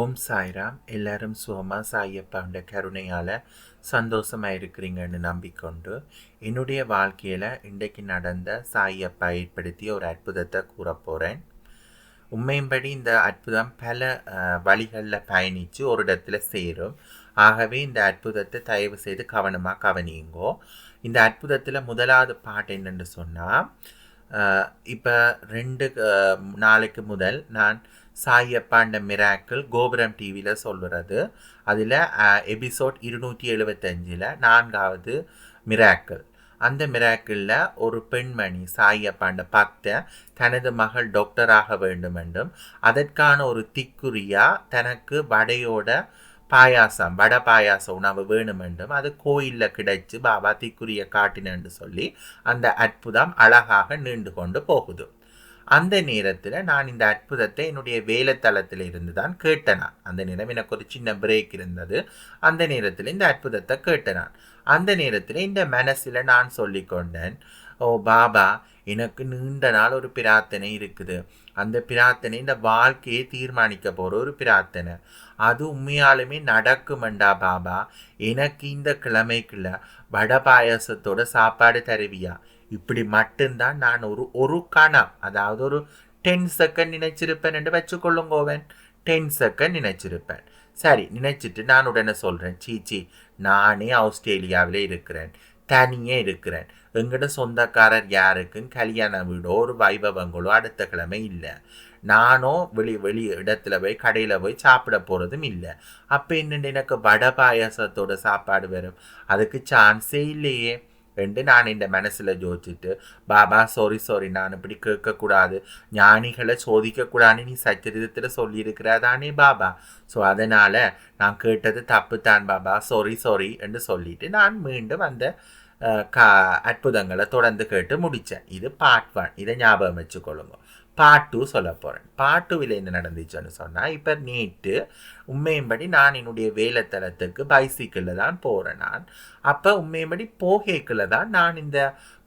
ஓம் சாய்ராம். எல்லாரும் சுகமா சாயப்பாண்ட கருணையால் சந்தோஷமாக இருக்கிறீங்கன்னு நம்பிக்கொண்டு என்னுடைய வாழ்க்கையில் இன்றைக்கு நடந்த சாயப்பா ஏற்படுத்திய ஒரு அற்புதத்தை கூற போகிறேன் உண்மையின்படி இந்த அற்புதம் பல வழிகளில் பயணித்து ஒரு இடத்துல சேரும். ஆகவே இந்த அற்புதத்தை தயவு செய்து கவனமாக கவனியுங்கோ. இந்த அற்புதத்தில் முதலாவது பாட்டு என்னென்னு சொன்னால் இப்போ ரெண்டு நாளைக்கு முதல் நான் சாயப்பாண்ட மிராக்கிள் கோபுரம் டிவியில் சொல்லுறது. அதில் எபிசோட் இருநூற்றி எழுபத்தஞ்சில் நான்காவது மிராக்கிள் அந்த மிராக்கிளில் ஒரு பெண்மணி சாயப்பாண்ட பக்த தனது மகள் டாக்டராக வேண்டும் என்றும் அதற்கான ஒரு திக்குறியாக தனக்கு வடையோட பாயாசம் வடை பாயாச உணவு வேணும் என்றும் அது கோயிலில் கிடைச்சு பாபா திக்குரிய காட்டினு சொல்லி அந்த அற்புதம் அழகாக நீண்டு கொண்டு போகுது. அந்த நேரத்தில் நான் இந்த அற்புதத்தை என்னுடைய வேலைத்தளத்தில் இருந்து தான் கேட்டனான். அந்த நேரம் எனக்கு ஒரு சின்ன பிரேக் இருந்தது. அந்த நேரத்தில் இந்த அற்புதத்தை கேட்டனான். அந்த நேரத்தில் இந்த மனசில் நான் சொல்லிக்கொண்டேன் ஓ பாபா எனக்கு நீண்ட நாள் ஒரு பிரார்த்தனை இருக்குது. அந்த பிரார்த்தனை இந்த வாழ்க்கையை தீர்மானிக்க போகிற ஒரு பிரார்த்தனை. அது உண்மையாலுமே நடக்குமண்டா பாபா. எனக்கு இந்த கிழமைக்குள்ள வடை பாயாசத்தோட சாப்பாடு தருவியா? இப்படி மட்டும்தான் நான் ஒரு ஒரு கணம் அதாவது ஒரு டென் செகண்ட் நினைச்சிருப்பேன் என்று வச்சுக்கொள்ளுங்கோவன் டென் செகண்ட் நினைச்சிருப்பேன். சரி நினைச்சிட்டு நான் உடனே சொல்கிறேன் சீச்சி நானே ஆஸ்திரேலியாவில் இருக்கிறேன் தனியே இருக்கிறேன். எங்கிட்ட சொந்தக்காரர் யாருக்கும் கல்யாண வீடோ ஒரு வைபவங்களோ அடுத்த கிழமை இல்லை. நானோ வெளி வெளி இடத்துல போய் கடையில் போய் சாப்பிட போகிறதும் இல்லை. அப்போ என்னென்னு எனக்கு வடை பாயாசத்தோட சாப்பாடு வரும். அதுக்கு சான்ஸே இல்லையே என்று நான் இந்த மனசில் ஜோதிச்சுட்டு பாபா சாரி சாரி நான் இப்படி கேட்கக்கூடாது. ஞானிகளை சோதிக்கக்கூடாதுன்னு நீ சச்சரிதத்தில் சொல்லியிருக்கிறதானே பாபா? ஸோ அதனால் நான் கேட்டது தப்பு தான் பாபா. சாரி சாரி என்று சொல்லிட்டு நான் மீண்டும் அந்த கா அற்புதங்களை தொடர்ந்து கேட்டு முடித்தேன் இது பார்ட் ஒன் இதை ஞாபகம் வச்சுக்கொள்ளுங்க. பார்ட் டூ சொல்ல போகிறேன் பார்ட் டூவில் என்ன நடந்துச்சுன்னு சொன்னால் இப்போ நேற்று உண்மையின்படி நான் என்னுடைய வேலைத்தளத்துக்கு பைசிக்கிளில் தான் போகிறேன் நான். அப்போ உண்மையின்படி போகேக்கில் தான் நான் இந்த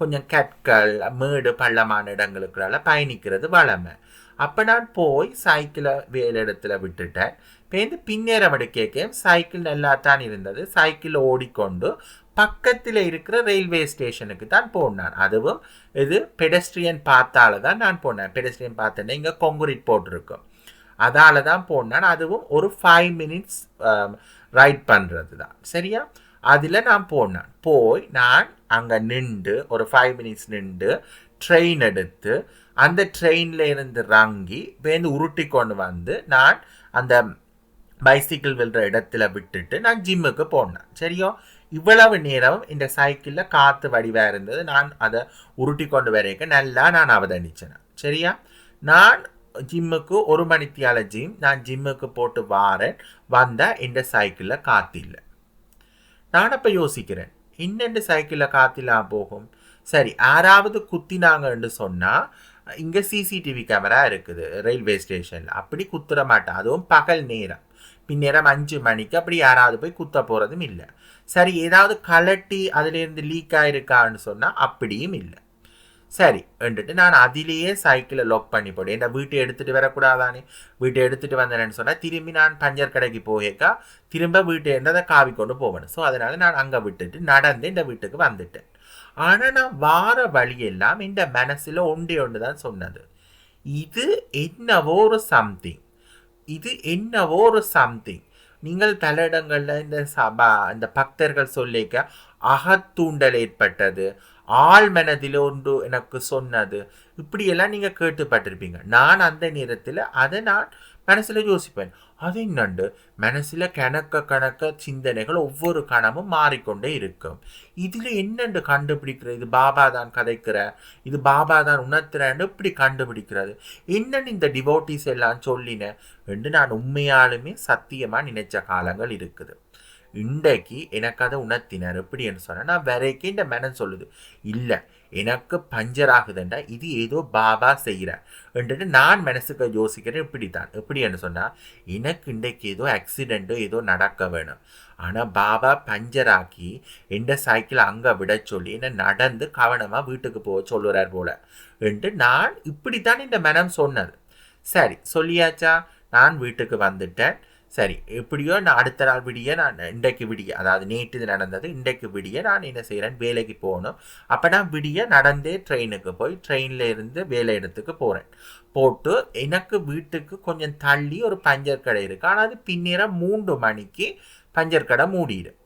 கொஞ்சம் கற்கள் மேடு பள்ளமான இடங்களுக்குள்ள பயணிக்கிறது வளமை. அப்போ நான் போய் சைக்கிளை வேலை இடத்துல விட்டுட்டேன். பேருந்து பின்னேறம் எடுக்க சைக்கிள் நல்லா தான் இருந்தது. சைக்கிள் ஓடிக்கொண்டு பக்கத்தில் இருக்கிற ரயில்வே ஸ்டேஷனுக்கு தான் போனான் அதுவும் இது பெடஸ்ட்ரியன் பார்த்தால தான் நான் போனேன். பெடஸ்ட்ரியன் பார்த்தேன்னா இங்கே கொங்குரிட் போட்டிருக்கும். அதால தான் போனான். அதுவும் ஒரு ஃபைவ் மினிட்ஸ் ரைட் பண்ணுறது தான். சரியா? அதில் நான் போனேன். போய் நான் அங்கே நின்று ஒரு ஃபைவ் மினிட்ஸ் நின்று ட்ரெயின் எடுத்து அந்த ட்ரெயினில் இருந்து இறங்கி வேந்து உருட்டி கொண்டு வந்து நான் அந்த பைசிக்கிள் விழுற இடத்துல விட்டுட்டு நான் ஜிம்முக்கு போனேன். சரியோ? இவ்வளவு நேரம் இந்த சைக்கிளில் காற்று வடிவாக இருந்தது. நான் அதை உருட்டி கொண்டு வரைக்க நல்லா நான் அவதானிச்சேன். சரியா? நான் ஜிம்முக்கு ஒரு மணித்தியால ஜிம் நான் ஜிம்முக்கு போட்டு வாரேன். வந்தால் இந்த சைக்கிளில் காற்று இல்லை நான் அப்போ யோசிக்கிறேன் இன்னெண்டு சைக்கிளில் காற்றிலாம் போகும்? சரி யாராவது குத்தினாங்கன்னு சொன்னால் இங்கே சிசிடிவி கேமரா இருக்குது ரயில்வே ஸ்டேஷனில் அப்படி குத்துற மாட்டேன். அதுவும் பகல் நேரம். பின்னேரம் அஞ்சு மணிக்கு அப்படி யாராவது போய் குத்த போகிறதும் இல்லை. சரி ஏதாவது கலட்டி அதுலேருந்து லீக் ஆயிருக்கான்னு சொன்னால் அப்படியும் இல்லை. சரி என்றுட்டு நான் அதிலேயே சைக்கிளை லாக் பண்ணி போட்டேன் என் வீட்டை எடுத்துகிட்டு வரக்கூடாதானே? வீட்டை எடுத்துகிட்டு வந்தேன்னு சொன்னால் திரும்பி நான் பஞ்சர் கடைக்கு போகேக்கா திரும்ப வீட்டை இருந்து அதை காவி கொண்டு போவேன் ஸோ அதனால் நான் அங்கே விட்டுட்டு நடந்து இந்த வீட்டுக்கு வந்துட்டேன். ஆனால் நான் வார வழியெல்லாம் இந்த மனசில் ஒன்றே ஒன்று தான் சொன்னது. இது என்னவோ ஒரு சம்திங் இது என்னவோ ஒரு சம்திங் நீங்கள் பல இடங்களில் இந்த சபா இந்த பக்தர்கள் சொல்லிக்க அகத்தூண்டல் ஏற்பட்டது ஆள் மனதில் ஒன்று எனக்கு சொன்னது. இப்படியெல்லாம் நீங்கள் கேட்டுப்பட்டிருப்பீங்க. நான் அந்த நேரத்தில் அதை நான் மனசில் யோசிப்பேன் அது என்னண்டு மனசில் கணக்க கணக்க சிந்தனைகள் ஒவ்வொரு கணமும் மாறிக்கொண்டே இருக்கும் இதில் என்னண்டு கண்டுபிடிக்கிறது இது பாபா தான் கதைக்கிற இது பாபா தான் உணர்த்துறேன்னு இப்படி கண்டுபிடிக்கிறது என்னன்னு இந்த டிவோட்டிஸ் எல்லாம் சொல்லினேன் என்று நான் உண்மையாலுமே சத்தியமாக நினைச்ச காலங்கள் இருக்குது இன்றைக்கு எனக்கு அதை உணர்த்தினார் எப்படின்னு சொன்னால் நான் வரைக்கும் இந்த மனம் சொல்லுது இல்லை எனக்கு பஞ்சர் ஆகுதுண்டா இது ஏதோ பாபா செய்கிறார் என்றுட்டு நான் மனசுக்கு யோசிக்கிறேன் இப்படி தான் எப்படி எப்படின்னு சொன்னால் எனக்கு இன்றைக்கு ஏதோ ஆக்சிடெண்ட்டோ ஏதோ நடக்க வேணும். ஆனால் பாபா பஞ்சர் ஆக்கி எந்த சைக்கிள் அங்கே விட சொல்லி என்னை நடந்து கவனமாக வீட்டுக்கு போக சொல்லுறார் போல. என்று நான் இப்படித்தான் இந்த மனம் சொன்னது. சரி சொல்லியாச்சா? நான் வீட்டுக்கு வந்துட்டேன். சரி எப்படியோ நான் அடுத்த நாள் விடிய நான் இன்றைக்கு விடிய அதாவது நேற்று இது நடந்தது இன்றைக்கு விடிய நான் என்ன செய்கிறேன் வேலைக்கு போகணும். அப்போ நான் விடிய நடந்தே ட்ரெயினுக்கு போய் ட்ரெயினில் இருந்து வேலை இடத்துக்கு போகிறேன் போட்டு எனக்கு வீட்டுக்கு கொஞ்சம் தள்ளி ஒரு பஞ்சர் கடை இருக்குது ஆனால் அது பின்னேற மூன்று மணிக்கு பஞ்சர் கடை மூடிடும்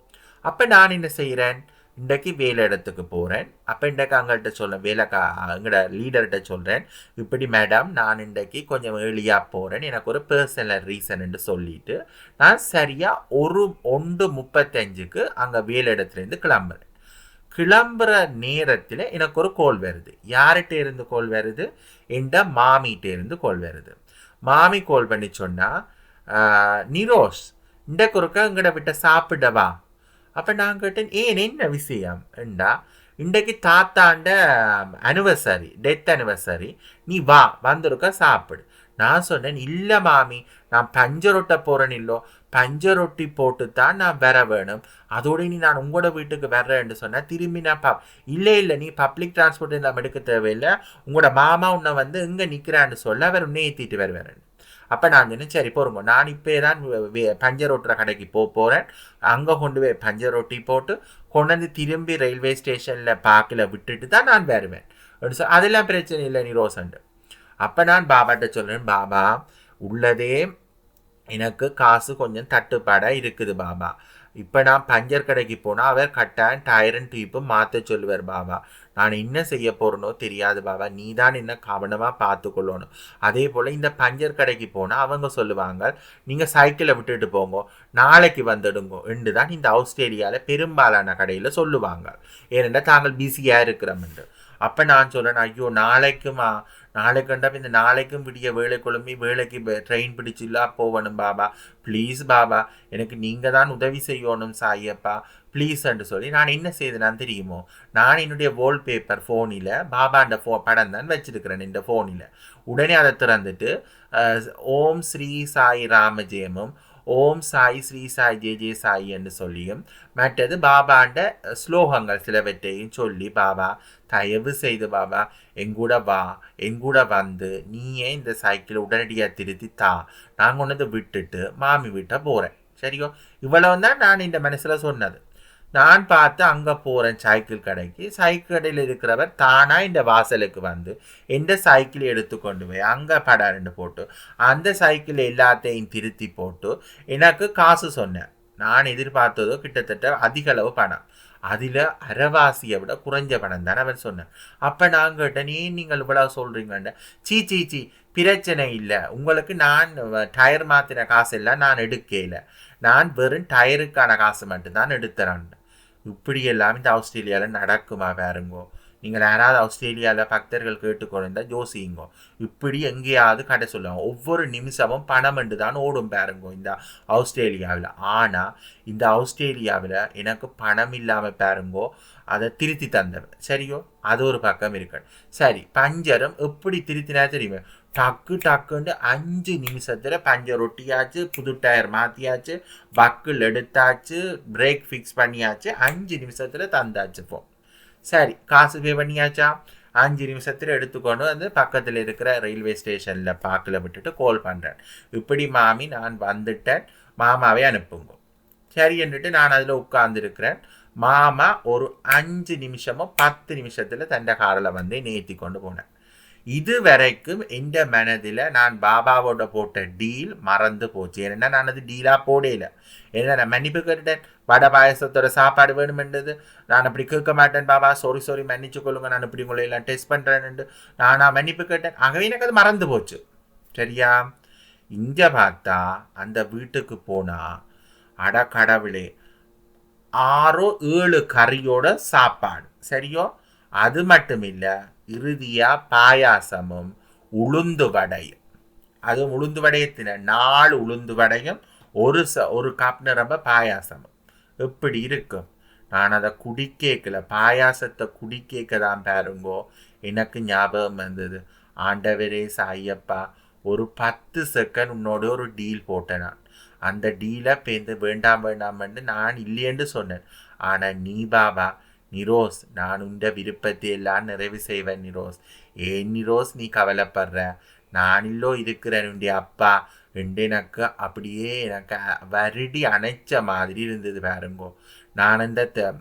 அப்போ நான் என்ன செய்கிறேன் இன்றைக்கு வேலை இடத்துக்கு போகிறேன் அப்போ இன்றைக்கு அங்கள்கிட்ட சொல்கிறேன் வேலைக்கா எங்களோட லீடர்கிட்ட சொல்கிறேன் இப்படி மேடம் நான் இன்றைக்கு கொஞ்சம் ஏர்லியாக போகிறேன் எனக்கு ஒரு பர்சனல் ரீசன் சொல்லிட்டு நான் சரியாக ஒரு ஒன்று முப்பத்தஞ்சுக்கு அங்கே வேலை இடத்துலேருந்து கிளம்புறேன். கிளம்புற நேரத்தில் எனக்கு ஒரு கோல் வருது. யார்கிட்ட இருந்து கோல் வருது? என்ற மாமிகிட்ட இருந்து கோல் வருது. மாமி கோல் பண்ணி சொன்னால் நிரோஷ் இன்றைக்கு ஒருக்கா எங்கட விட்ட சாப்பிடவா? அப்போ நான் கேட்டேன் ஏன் என்ன விஷயம் என்றா இன்றைக்கு தாத்தாண்ட அனிவர்சரி டெத் அனிவர்சரி நீ வா வந்திருக்க சாப்பிடு நான் சொன்னேன் இல்லை மாமி நான் பஞ்சரொட்டை போகிறேன் இல்லோ பஞ்சரொட்டி போட்டு தான் நான் வர வேணும் அதோட நீ நான் உங்களோட வீட்டுக்கு வர்றேன்னு சொன்னேன் திரும்பி நான் பப் இல்லை இல்லை நீ பப்ளிக் டிரான்ஸ்போர்ட் நம்ம எடுக்க தேவையில்லை உங்களோட மாமா உன்னை வந்து இங்கே நிற்கிறான்னு சொல்ல அவர் உன்னை ஏற்றிட்டு வருவேன் அப்போ நான் சொன்னேன் சரி போருங்க. நான் இப்போ தான் பஞ்சர் ஓட்டுற கடைக்கு போக போகிறேன் அங்கே கொண்டு போய் பஞ்சர் ரொட்டி போட்டு கொண்டு வந்து திரும்பி ரயில்வே ஸ்டேஷனில் பார்க்கில் விட்டுட்டு தான் நான் வருவேன். அதெல்லாம் பிரச்சனை இல்லை நீ ரோசண்டு. அப்போ நான் பாபாட்ட சொல்கிறேன் பாபா உள்ளதே எனக்கு காசு கொஞ்சம் தட்டுப்பாடாக இருக்குது பாபா. இப்போ நான் பஞ்சர் கடைக்கு போனால் அவர் கட்டாயம் டயரன் டீப்பு மாற்ற சொல்லுவார் பாபா. நான் என்ன செய்ய போகிறனோ தெரியாது பாபா. நீ தான் என்ன கவனமாக பார்த்து கொள்ளணும் அதே போல் இந்த பஞ்சர் கடைக்கு போனால் அவங்க சொல்லுவாங்க நீங்கள் சைக்கிளை விட்டுட்டு போங்க நாளைக்கு வந்துடுங்க. என்று தான் இந்த ஆஸ்திரேலியாவில் பெரும்பாலான கடையில் சொல்லுவாங்க. ஏனென்றால் தாங்கள் பிஸியாக இருக்கிறோம் என்று. அப்போ நான் சொல்கிறேன் ஐயோ நாளைக்குமா? நாளைக்கு கண்டா இந்த நாளைக்கும் விடிய வேலை குழம்பி வேலைக்கு ட்ரெயின் பிடிச்சில்லா போகணும் பாபா ப்ளீஸ் பாபா எனக்கு நீங்கள் தான் உதவி செய்யணும் சாயப்பா ப்ளீஸ்ன்னு சொல்லி நான் என்ன செய்தேன் தெரியுமோ நான் என்னுடைய வால்பேப்பர் ஃபோனில் பாபாண்ட ஃபோ படம் தான் வச்சுருக்கிறேன் இந்த ஃபோனில் உடனே அதை திறந்துட்டு ஓம் ஸ்ரீ சாய் ராமஜெயமும் ஓம் சாய் ஸ்ரீ சாய் ஜே ஜே சாய் என்று சொல்லியும் மற்றது பாபாண்ட ஸ்லோகங்கள் சிலவற்றையும் சொல்லி பாபா தயவு செய்து பாபா எங்கூட வா எங்கூட வந்து நீயே இந்த சைக்கிளை உடனடியாக திருத்தி தா. நான் கொண்டு விட்டுட்டு மாமி வீட்டை போகிறேன் சரியோ? இவ்வளவு தான் நான் இந்த மனசில் சொன்னது. நான் பார்த்து அங்கே போகிறேன் சைக்கிள் கடைக்கு. சைக்கிள் கடையில் இருக்கிறவர் தானாக இந்த வாசலுக்கு வந்து எந்த சைக்கிள் எடுத்து கொண்டு போய் அங்கே படம் ரெண்டு போட்டு அந்த சைக்கிள் எல்லாத்தையும் திருத்தி போட்டு எனக்கு காசு சொன்னேன் நான் எதிர்பார்த்ததோ கிட்டத்தட்ட அதிக அளவு பணம். அதில் அறவாசியை விட குறைஞ்ச பணம் தானே அவர் சொன்னேன் அப்போ நான் கேட்டேன் ஏன் நீங்கள் இவ்வளோ சொல்கிறீங்கன்னு சீ சீ சீ பிரச்சனை இல்லை. உங்களுக்கு நான் டயர் மாற்றின காசு எல்லாம் நான் எடுக்கல. நான் வெறும் டயருக்கான காசு மட்டும்தான் எடுத்துறேன். இப்படியெல்லாம் இந்த ஆஸ்திரேலியாவில் நடக்குமா பாருங்கோ. நீங்கள் யாராவது ஆஸ்திரேலியாவில் பக்தர்கள் கேட்டுக்கொண்டிருந்தா யோசிங்கோ இப்படி எங்கேயாவது கடை சொல்லுவாங்க. ஒவ்வொரு நிமிஷமும் பணம் என்று தான் ஓடும் பாருங்கோ இந்த ஆஸ்திரேலியாவில். ஆனால் இந்த ஆஸ்திரேலியாவில் எனக்கு பணம் இல்லாமல் பாருங்கோ அதை திருத்தி தந்தவன் சரியோ? அது ஒரு பக்கம் இருக்கணும் சரி பஞ்சரம் எப்படி திருத்தினா தெரியுமா? டக்கு டக்குன்னு அஞ்சு நிமிஷத்தில் பஞ்சர் ஒட்டியாச்சு புது டயர் மாற்றியாச்சு பக்கில் எடுத்தாச்சு பிரேக் ஃபிக்ஸ் பண்ணியாச்சு அஞ்சு நிமிஷத்தில் தந்தாச்சு இப்போ சரி காசு பே பண்ணியாச்சா? அஞ்சு நிமிஷத்தில் எடுத்துக்கொண்டு வந்து பக்கத்தில் இருக்கிற ரயில்வே ஸ்டேஷனில் பார்க்கல விட்டுட்டு கால் பண்ணுறேன் இப்படி மாமி நான் வந்துட்டேன். மாமாவை அனுப்புங்க. சரி என்றுட்டு நான் அதில் உட்கார்ந்துருக்கிறேன். மாமா ஒரு அஞ்சு நிமிஷமோ பத்து நிமிஷத்தில் தண்டை காரில் வந்து நேர்த்தி கொண்டு போனேன் இது வரைக்கும் மனதில் நான் பாபாவோட போட்ட டீல் மறந்து போச்சு ஏன்னா நான் அது டீலாக போடையில ஏன்னா நான் மன்னிப்பு கேட்டுட்டேன் வடை பாயசத்தோட சாப்பாடு வேணுமென்றது நான் அப்படி கேட்க மாட்டேன் பாபா சாரி சாரி மன்னிச்சு கொள்ளுங்க நான் இப்படி உங்களை எல்லாம் டெஸ்ட் பண்ணுறேன்னு நானா மன்னிப்பு கேட்டேன் ஆகவே எனக்கு அது மறந்து போச்சு சரியா இங்கே பார்த்தா அந்த வீட்டுக்கு போனால் அட கடவுளே ஆறோ ஏழு கறியோட சாப்பாடு சரியோ அது மட்டும் இல்லை இறுதியாக பாயாசமும் உளுந்து வடையும் அதுவும் உளுந்து வடையத்தின நாலு உளுந்து வடையும் ஒரு ச ஒரு கப் நிரம்ப பாயாசமும். எப்படி இருக்கும்? நான் அதை குடிக்கேக்கல பாயாசத்தை குடிக்கேக்க தான் பாருங்கோ. எனக்கு ஞாபகம் வந்தது. ஆண்டவரே சாயப்பா ஒரு பத்து செகண்ட் உன்னோட ஒரு டீல் போட்டேன் நான். அந்த டீலை பேருந்து வேண்டாம் வேண்டாம்னு நான் இல்லையென்று சொன்னேன். ஆனால் நீ பாபா நிரோஸ் நான் உண்ட விருப்பத்தை எல்லாம் நிறைவு செய்வேன் நிரோஸ். ஏன் நிரோஸ் நீ கவலைப்படுற? நான் இல்லோ இருக்கிறேன் உடைய அப்பா. ரெண்டு எனக்கு அப்படியே எனக்கு வருடி அணைச்ச மாதிரி இருந்தது பாருங்கோ. நான் அந்த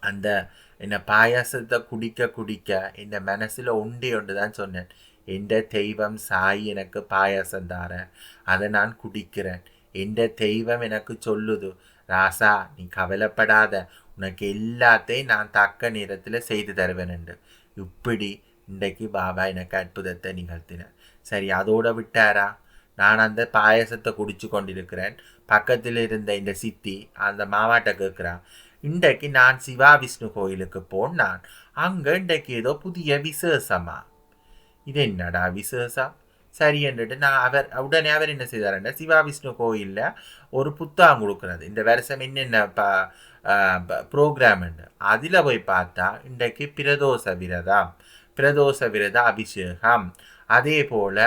அந்த என்ன பாயாசத்தை குடிக்க குடிக்க என் மனசில் உண்டு ஒன்று தான் சொன்னேன். எந்த தெய்வம் சாய் எனக்கு பாயாசம் தார? அதை நான் குடிக்கிறேன். எந்த தெய்வம் எனக்கு சொல்லுது? ராசா நீ கவலைப்படாத. உனக்கு எல்லாத்தையும் நான் தக்க நேரத்தில் செய்து தருவேன் என்று இப்படி இன்றைக்கு பாபா எனக்கு அற்புதத்தை நிகழ்த்தினேன் சரி அதோட விட்டாரா? நான் அந்த பாயாசத்தை குடிச்சு கொண்டிருக்கிறேன். பக்கத்தில் இருந்த இந்த சித்தி அந்த மாவாட்ட கேட்குறா இன்றைக்கு நான் சிவா விஷ்ணு கோயிலுக்கு போனான் அங்கே இன்றைக்கு ஏதோ புதிய விசேஷமா? இது என்னடா விசேஷம்? சரி என்றுட்டு நான் அவர் உடனே அவர் என்ன செய்தாருன்னா சிவா விஷ்ணு கோயிலில் ஒரு புத்தகம் கொடுக்குறது. இந்த வருஷம் என்னென்ன ப ப்ரோக்ராம் அதில் போய் பார்த்தா இன்றைக்கு பிரதோஷ விரதம் பிரதோஷ விரத அபிஷேகம். அதே போல்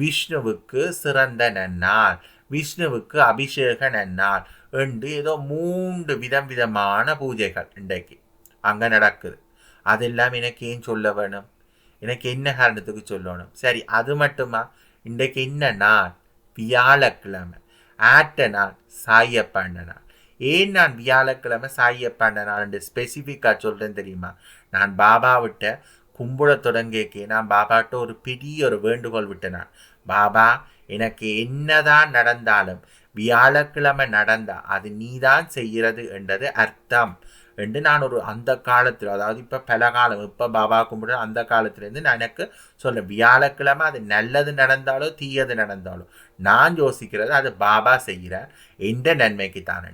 விஷ்ணுவுக்கு சிறந்த நன்னாள் விஷ்ணுவுக்கு அபிஷேக நன்னாள் என்று ஏதோ மூன்று விதம் விதமான பூஜைகள் இன்றைக்கு அங்கே நடக்குது. அதெல்லாம் எனக்கு ஏன் சொல்ல வேணும்? எனக்கு என்ன காரணத்துக்கு சொல்லணும்? சரி அது மட்டுமா? இன்றைக்கு என்ன நாள்? வியாழக்கிழமை. ஆட்ட நாள் சாயப்பாண்ட நாள். ஏன் நான் வியாழக்கிழமை சாயப்பாண்ட நாள் என்று ஸ்பெசிஃபிக்காக சொல்கிறேன் தெரியுமா? நான் பாபாவிட்ட கும்பிட தொடங்கிக்கே நான் பாபாட்ட ஒரு பெரிய ஒரு வேண்டுகோள் விட்டேன் பாபா எனக்கு என்னதான் நடந்தாலும் வியாழக்கிழமை நடந்தா அது நீதான் செய்கிறது என்றது அர்த்தம். என்று நான் ஒரு அந்த காலத்தில் அதாவது இப்போ பல காலம் இப்போ பாபா கும்பிடுற அந்த காலத்துலேருந்து நான் எனக்கு சொல்ல வியாழக்கிழமை அது நல்லது நடந்தாலோ தீயது நடந்தாலோ நான் யோசிக்கிறது அது பாபா செய்கிறார் எந்த நன்மைக்கு தான்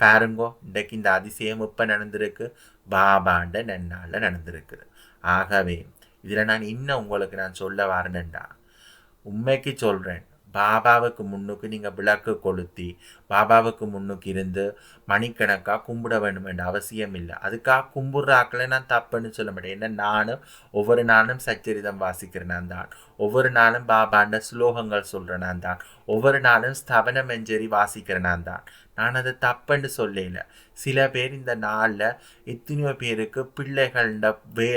பாருங்கோ இன்றைக்கு இந்த அதிசயம் இப்போ நடந்திருக்கு பாபாண்ட நன்னாளில் நடந்திருக்குது. ஆகவே இதில் நான் இன்னும் உங்களுக்கு நான் சொல்ல வரணுண்டா உண்மைக்கு சொல்கிறேன் பாபாவுக்கு முன்னுக்கு நீங்கள் விளக்கு கொளுத்தி பாபாவுக்கு முன்னுக்கு இருந்து மணிக்கணக்காக கும்பிட வேண்டும் என்ற அவசியம் இல்லை. அதுக்காக கும்பிட்றாக்களை நான் தப்புன்னு சொல்ல மாட்டேன். ஏன்னா நானும் ஒவ்வொரு நாளும் சச்சரிதம் வாசிக்கிறேன் நான் தான். ஒவ்வொரு நாளும் பாபாண்ட ஸ்லோகங்கள் சொல்கிற நான் தான். ஒவ்வொரு நாளும் ஸ்தவன மெஞ்சரி வாசிக்கிற நான் தான். நான் அதை தப்புன்னு சொல்லல. சில பேர் இந்த நாளில் எத்தனையோ பேருக்கு பிள்ளைகள வே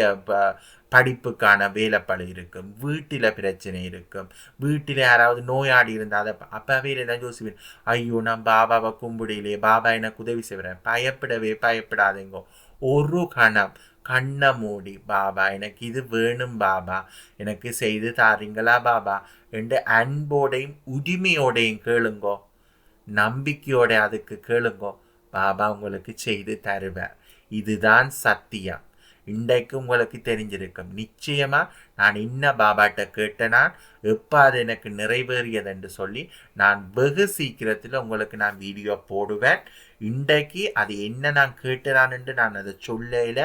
படிப்புக்கான வேலைப்பழு இருக்கும். வீட்டில் பிரச்சனை இருக்கும். வீட்டில் யாராவது நோயாடி இருந்தால் அதை அப்போவே எல்லாம் யோசிப்பேன். ஐயோ நான் பாபாவை கும்பிடலையே. பாபா எனக்கு உதவி செய்கிறேன் பயப்படவே பயப்படாதீங்க. ஒரு கணம் கண்ணை மூடி பாபா எனக்கு இது வேணும் பாபா. எனக்கு செய்து தாரீங்களா பாபா? என்று அன்போடையும் உரிமையோடையும் கேளுங்கோ. நம்பிக்கையோட அதுக்கு கேளுங்கோ. பாபா உங்களுக்கு செய்து தருவார். இதுதான் சத்தியம். இன்றைக்கு உங்களுக்கு தெரிஞ்சிருக்கும். நிச்சயமாக நான் இன்ன பாபாட்ட கேட்டேனா எப்போ அது எனக்கு நிறைவேறியது என்று சொல்லி நான் வெகு சீக்கிரத்தில் உங்களுக்கு நான் வீடியோ போடுவேன். இன்றைக்கு அது என்ன நான் கேட்டுறான் என்று நான் அதை சொல்லல.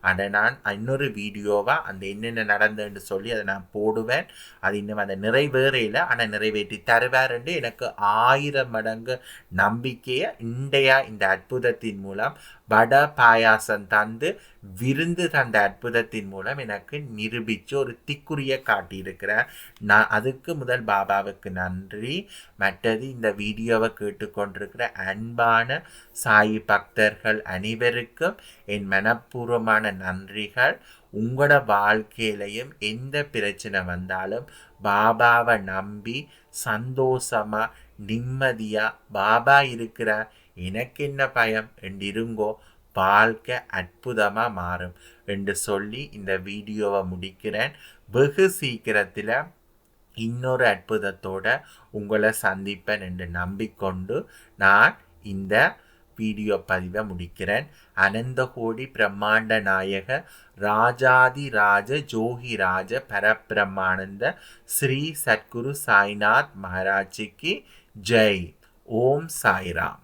அதை நான் இன்னொரு வீடியோவாக அந்த என்னென்ன நடந்ததுன்னு சொல்லி அதை நான் போடுவேன். அது இன்னும் அதை நிறைவேறையில் ஆனால் நிறைவேற்றி தருவார் என்று எனக்கு ஆயிரம் மடங்கு நம்பிக்கையை இன்றைய இந்த அற்புதத்தின் மூலம் வட பாயாசம் தந்து விருந்து தந்த அற்புதத்தின் மூலம் எனக்கு நிரூபித்து ஒரு திக்குறிய காட்டியிருக்கிறேன் நான் அதுக்கு முதல் பாபாவுக்கு நன்றி. மற்றது இந்த வீடியோவை கேட்டுக்கொண்டிருக்கிற அன்பான சாயி பக்தர்கள் அனைவருக்கும் என் மனப்பூர்வமான நன்றிகள். உங்களோட வாழ்க்கையிலையும் எந்த பிரச்சனை வந்தாலும் பாபாவை நம்பி சந்தோஷமா நிம்மதியாக பாபா இருக்கிறார். எனக்கு என்ன பயம்? என்றிருங்கோ வாழ்க்கை அற்புதமாக மாறும் என்று சொல்லி இந்த வீடியோவை முடிக்கிறேன். வெகு சீக்கிரத்தில் இன்னொரு அற்புதத்தோட உங்களை சந்திப்பேன் என்று நம்பிக்கொண்டு நான் இந்த வீடியோ பதிவை முடிக்கிறேன். அனந்தகோடி பிரம்மாண்ட நாயக ராஜாதி ராஜ ஜோகி ராஜ பரபிரம்மானந்த ஸ்ரீ சத்குரு சாய்நாத் மகாராஜிக்கு ஜெய். ஓம் சாய்ராம்.